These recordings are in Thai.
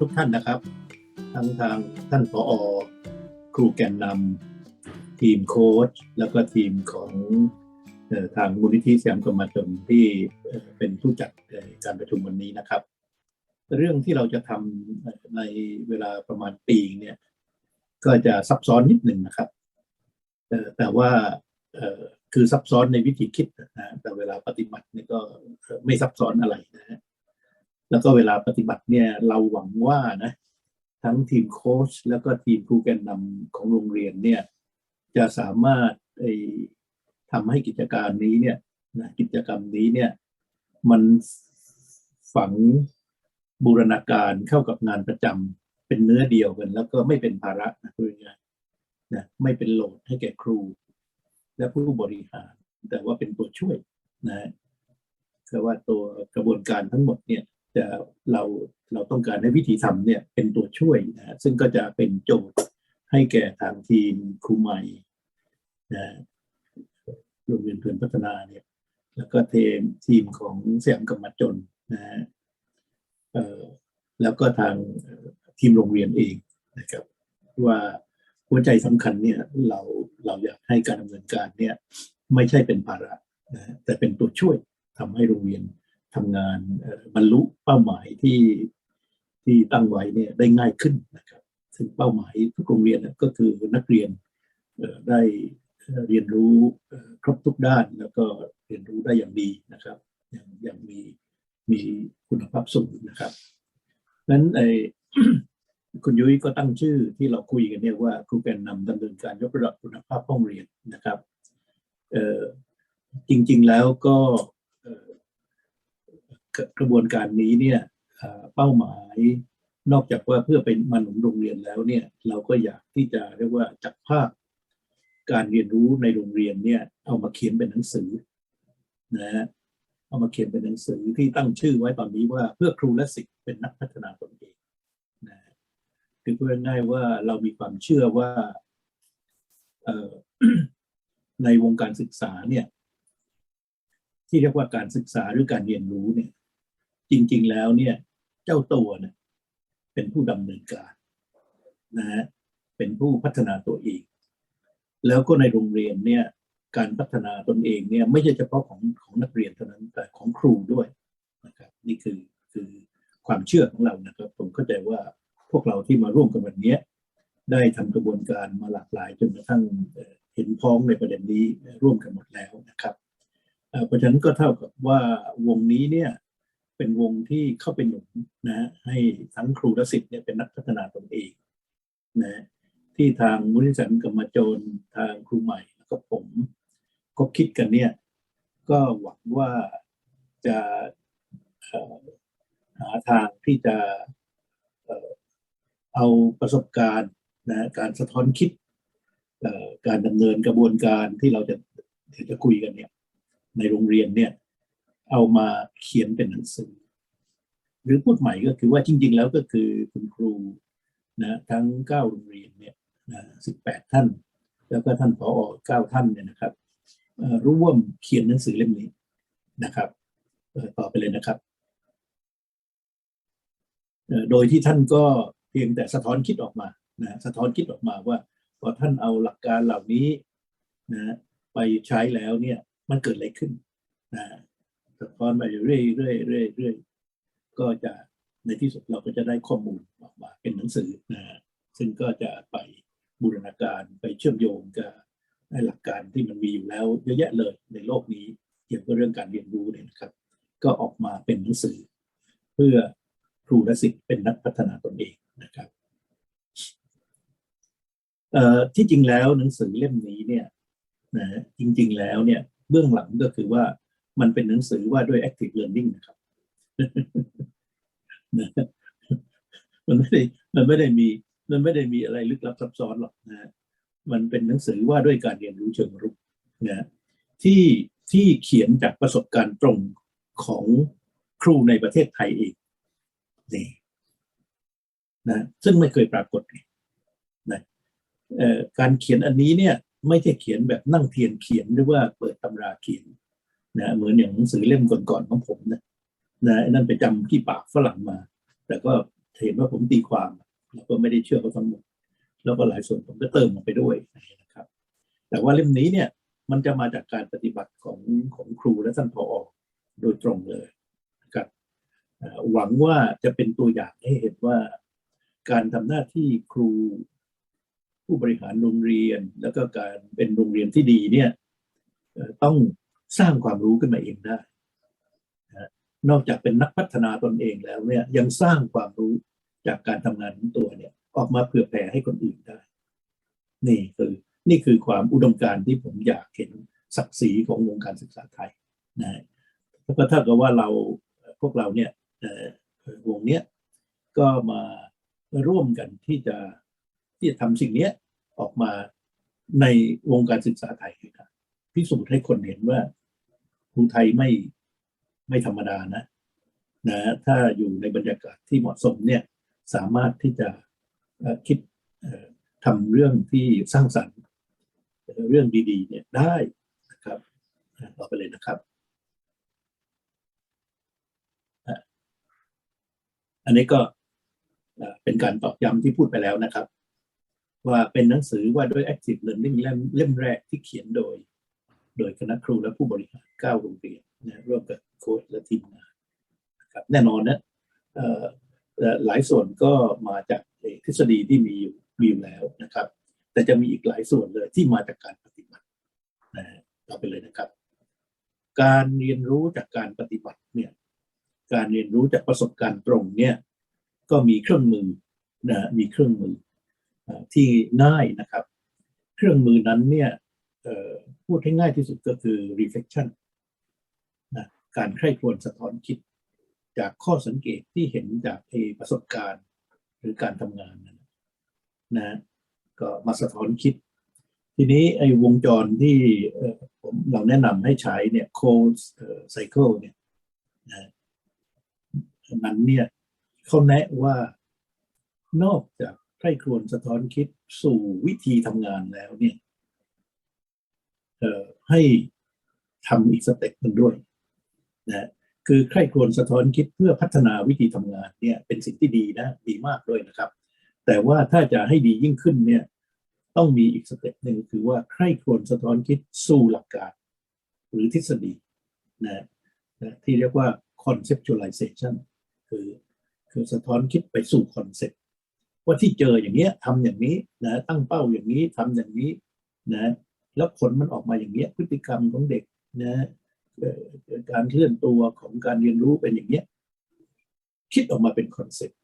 ทุกท่านนะครับ ทั้งทางท่านผอครูแกนนำทีมโค้ชแล้วก็ทีมของทางมูลนิธิสยามกรมชนที่เป็นผู้จัดการประชุมวันนี้นะครับ เรื่องที่เราจะทำในเวลาประมาณปีเนี่ย ก็จะซับซ้อนนิดหนึ่งนะครับแต่ว่าคือซับซ้อนในวิธีคิดนะแต่เวลาปฏิบัติเนี่ยก็ไม่ซับซ้อนอะไร แล้วก็เวลาปฏิบัติเนี่ยเราหวังว่านะทั้งทีมโค้ชแล้วก็ทีมครูแกนนำของโรงเรียนเนี่ยจะสามารถไอ้ทำให้กิจการนี้เนี่ยนะกิจกรรมนี้เนี่ยมันฝังบูรณาการเข้ากับงานประจำเป็นเนื้อเดียวกัน แล้วก็ไม่เป็นภาระนะพูดง่ายนะไม่เป็นโหลดให้แก่ครู และผู้บริหาร แต่ว่าเป็นตัวช่วยนะคือว่าตัวกระบวนการทั้งหมดเนี่ย จะเราเราต้องการให้วิธีทำเนี่ยเป็นตัวช่วยนะซึ่งก็จะเป็นโจทย์ให้แก่ทางทีมครูใหม่นะโรงเรียนเพื่อนพัฒนาเนี่ยแล้วก็ทีมทีมของเสียามกรรมจนนะฮะแล้วก็ทางทีมโรงเรียนเองนะครับ ว่าหัวใจสำคัญเนี่ยเราเราอยากให้การดำเนินการเนี่ยไม่ใช่เป็นภาระนะแต่เป็นตัวช่วยทำให้โรงเรียน ทำงานบรรลุเป้าหมายที่ที่ตั้งไว้เนี่ยได้ง่ายขึ้นนะครับ ซึ่งเป้าหมายทุกโรงเรียนก็คือนักเรียนได้เรียนรู้ครบทุกด้านแล้วก็เรียนรู้ได้อย่างดีนะครับ อย่างอย่างมีมีคุณภาพสูงนะครับนั้นไอ้คุณยุ้ยก็ตั้งชื่อที่เราคุยกันเนี่ยว่าครูแกนนำดำเนินการยกระดับคุณภาพห้องเรียนนะครับจริงๆแล้วก็ กระบวนการนี้เนี่ยเป้าหมายนอกจากว่าเพื่อเป็นมาหนุนโรงเรียนแล้วเนี่ยเราก็อยากที่จะเรียกว่าจับภาพการเรียนรู้ในโรงเรียนเนี่ยเอามาเขียนเป็นหนังสือนะฮะเอามาเขียนเป็นหนังสือที่ตั้งชื่อไว้ตอนนี้ว่าเพื่อครูและศิษย์เป็นนักพัฒนาตนเองนะคือพูดง่ายว่าเรามีความเชื่อว่าเออในวงการศึกษาเนี่ยที่เรียกว่าการศึกษาหรือการเรียนรู้เนี่ย จริง ๆ แล้วเนี่ย เจ้าตัวเนี่ยเป็นผู้ดำเนินการนะฮะเป็นผู้พัฒนาตัวเอง แล้วก็ในโรงเรียนเนี่ย การพัฒนาตนเองเนี่ย ไม่ใช่เฉพาะของของนักเรียนเท่านั้นแต่ของครูด้วยนะครับ นี่คือคือความเชื่อของเรานะครับ ผมเข้าใจว่าพวกเราที่มาร่วมกันวันนี้ได้ทำกระบวนการมาหลากหลายจนกระทั่งเห็นพ้องในประเด็นนี้ร่วมกันหมดแล้วนะครับเพราะฉะนั้นก็เท่ากับว่าวงนี้เนี่ย เป็นวงที่เข้าไปหนุนนะฮะให้ทั้งครูและศิษย์เนี่ยเป็นนักพัฒนาตนเองนะที่ทางมูลนิธิกรรมโจรทางครูใหม่แล้วก็ผมก็คิดกันเนี่ยก็หวังว่าจะหาทางที่จะเอาประสบการณ์นะการสะท้อนคิดการดำเนินกระบวนการที่เราจะเดี๋ยวจะคุยกันเนี่ยในโรงเรียนเนี่ย เอามาเขียนเป็นหนังสือ หรือพูดใหม่ก็คือว่าจริง ๆ แล้วก็คือคุณครูนะทั้งเก้าโรงเรียนเนี่ยสิบแปดท่าน แล้วก็ท่านผอเก้าท่านเนี่ยนะครับร่วมเขียนหนังสือเล่มนี้นะครับต่อไปเลยนะครับ โดยที่ท่านก็เพียงแต่สะท้อนคิดออกมานะสะท้อนคิดออกมาว่าพอท่านเอาหลักการเหล่านี้นะไปใช้แล้วเนี่ยมันเกิดอะไรขึ้นนะ สะท้อนไปเรื่อยๆเรื่อยเรื่อยเรื่อยก็จะในที่สุดเราก็จะได้ข้อมูลออกมาเป็นหนังสือนะซึ่งก็จะไปบูรณาการไปเชื่อมโยงกับหลักการที่มันมีอยู่แล้วเยอะแยะเลยในโลกนี้เกี่ยวกับเรื่องการเรียนรู้เนี่ยนะครับ ก็ออกมาเป็นหนังสือ เพื่อครูและศิษย์เป็นนักพัฒนาตนเองนะครับที่จริงแล้วหนังสือเล่มนี้เนี่ยนะจริง ๆแล้วเนี่ยเบื้องหลังก็คือว่า มันเป็นหนังสือว่าด้วย active learning นะครับมันไม่ได้มันไม่ได้มีมันไม่ได้มีอะไรลึกลับซับซ้อนหรอกนะฮะมันเป็นหนังสือว่าด้วยการเรียนรู้เชิงรุกนะฮะที่ที่เขียนจากประสบการณ์ตรงของครูในประเทศไทยเองนี่นะซึ่งไม่เคยปรากฏนะเอ่อการเขียนอันนี้เนี่ย ไม่ใช่เขียนแบบนั่งเทียนเขียนหรือว่าเปิดตำราเขียน นะเหมือนอย่างหนังสือเล่มก่อนๆของผมนะนะนั่นไปจำที่ปากฝรั่งมา แต่ก็เห็นว่าผมตีความ แล้วก็ไม่ได้เชื่อเขาทั้งหมด แล้วก็หลายส่วนผมก็เติมลงไปด้วยนะครับ แต่ว่าเล่มนี้เนี่ยมันจะมาจากการปฏิบัติของของครูและท่านผออโดยตรงเลยนะครับหวังว่าจะเป็นตัวอย่างให้เห็นว่า การทำหน้าที่ครู ผู้บริหารโรงเรียน แล้วก็การเป็นโรงเรียนที่ดีเนี่ยต้อง สร้างความรู้ขึ้นมาเองได้นอกจากเป็นนักพัฒนาตนเองแล้วเนี่ยยังสร้างความรู้จากการทำงานของตัวเนี่ย ออกมาเผื่อแผ่ให้คนอื่นได้ นี่คือนี่คือความอุดมการณ์ที่ผมอยากเห็นศักดิ์ศรีของวงการศึกษาไทยนะแล้วก็ถ้ากับว่าเราพวกเราเนี่ยวงเนี้ยก็มาร่วมกันที่จะที่จะทำสิ่งเนี้ยออกมาในวงการศึกษาไทยพิสูจน์ให้คนเห็นว่า ครูไทยไม่ไม่ธรรมดานะนะ ถ้าอยู่ในบรรยากาศที่เหมาะสมเนี่ยสามารถที่จะคิดทำเรื่องที่สร้างสรรค์เรื่องดีๆ เนี่ยได้นะครับอะต่อไปเลยนะครับ อันนี้ก็เป็นการตอกย้ำที่พูดไปแล้วนะครับ ว่าเป็นหนังสือว่าด้วย Active learning เล่มแรกที่เขียนโดย โดยคณะครูและผู้บริหารเก้าโรงเรียนนะร่วมกับโค้ชและทีมงานนะครับแน่นอนนะหลายส่วนก็มาจากเอ่อทฤษฎีที่มีอยู่มีอยู่แล้วนะครับ แต่จะมีอีกหลายส่วนเลยที่มาจากการปฏิบัตินะต่อไปเลยนะครับ การเรียนรู้จากการปฏิบัติเนี่ยการเรียนรู้จากประสบการณ์ตรงเนี่ยก็มีเครื่องมือนะมีเครื่องมือที่ง่ายนะครับ เครื่องมือนั้นเนี่ย พูดให้ง่ายที่สุดก็คือ reflection นะการใคร่ครวญสะท้อนคิด จากข้อสังเกตที่เห็นจากประสบการณ์ หรือการทำงานนั้นะก็มาสะท้อนคิด ทีนี้ไอ้วงจรที่ผมเราแนะนำให้ใช้เนี่ย cold cycle เนี่ยนะนั้นเนี่ยเขาแนะว่านอกจากใคร่ครวญสะท้อนคิดสู่วิธีทำงานแล้วเนี่ย ให้ทำอีกสเต็ปหนึ่งด้วยนะคือใครครวญสะท้อนคิดเพื่อพัฒนาวิธีทำงานเนี่ยเป็นสิ่งที่ดีนะดีมากด้วยนะครับ แต่ว่าถ้าจะให้ดียิ่งขึ้นเนี่ยต้องมีอีกสเต็ปหนึ่งคือว่าใครครวญสะท้อนคิดสู่หลักการ หรือทฤษฎีนะนะที่เรียกว่า conceptualization คือคือสะท้อนคิดไปสู่คอนเซ็ปต์ว่าที่เจออย่างเนี้ยทำอย่างนี้นะตั้งเป้าอย่างนี้ทำอย่างนี้นะ แล้วผลมันออกมาอย่างเนี้ยพฤติกรรมของเด็กนะการเคลื่อนตัวของการเรียนรู้เป็นอย่างเนี้ยคิดออกมาเป็นคอนเซ็ปต์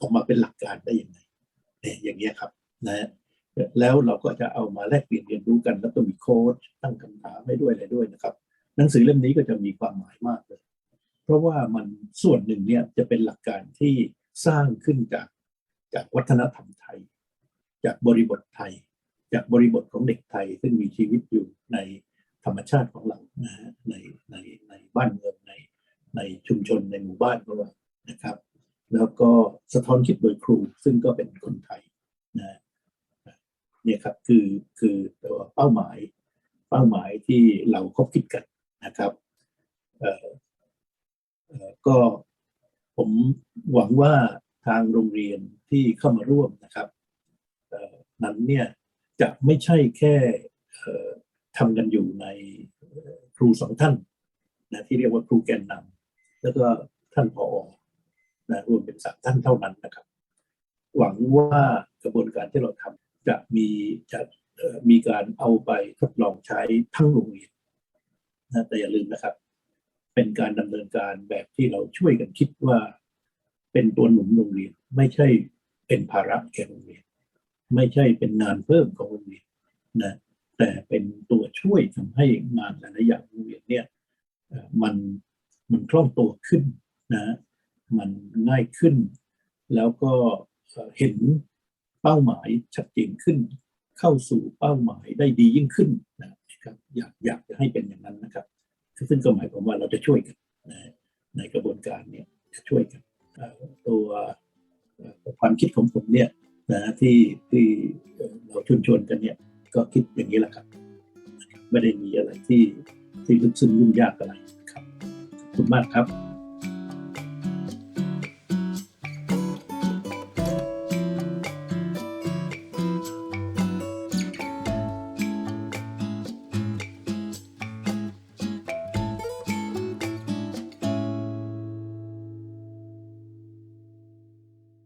ออกมาเป็นหลักการได้ยังไงเนี่ยอย่างเงี้ยครับนะแล้วเราก็จะเอามาแลกเปลี่ยนเรียนรู้กัน แล้วก็มีโค้ดตั้งคำถามให้ด้วยอะไรด้วยนะครับ หนังสือเล่มนี้ก็จะมีความหมายมากเลย เพราะว่ามันส่วนหนึ่งเนี่ยจะเป็นหลักการที่สร้างขึ้นจากจากวัฒนธรรมไทย จากบริบทไทย จากบริบทของเด็กไทย ซึ่งมีชีวิตอยู่ในธรรมชาติของเรานะฮะในในในบ้านเมืองในในชุมชนในหมู่บ้านของเรานะครับ แล้วก็สะท้อนคิดโดยครูซึ่งก็เป็นคนไทยนะเนี่ยครับคือคือตัวเป้าหมายเป้าหมายที่เราคบคิดกันนะครับเออเออก็ผมหวังว่าทางโรงเรียนที่เข้ามาร่วมนะครับนั้นเนี่ย จะไม่ใช่แค่ทำกันอยู่ในครูสองท่านนะที่เรียกว่าครูแกนนำแล้วก็ท่านผอนะรวมเป็นสามท่านเท่านั้นนะครับ หวังว่ากระบวนการที่เราทำจะมีจะมีการเอาไปทดลองใช้ทั้งโรงเรียนนะแต่อย่าลืมนะครับ เป็นการดำเนินการแบบที่เราช่วยกันคิดว่า เป็นตัวหนุนโรงเรียน ไม่ใช่เป็นภาระแก่โรงเรียน ไม่ใช่เป็นงานเพิ่มของโรงเรียนนะแต่เป็นตัวช่วยทำให้งานหลายอย่างโรงเรียนเนี่ยมันมันคล่องตัวขึ้นนะมันง่ายขึ้น แล้วก็เห็นเป้าหมายชัดเจนขึ้น เข้าสู่เป้าหมายได้ดียิ่งขึ้นนะครับอยากอยากจะให้เป็นอย่างนั้นนะครับซึ่งก็หมายความว่าเราจะช่วยกันนะในกระบวนการเนี่ยจะช่วยกันตัวความคิดของผมเนี่ย นะที่ที่เราชุนชนๆกันเนี่ย ก็คิดอย่างนี้แหละครับ ไม่ได้มีอะไรที่ที่ลึกซึ้งยุ่งยากอะไรครับขอบคุณมากครับ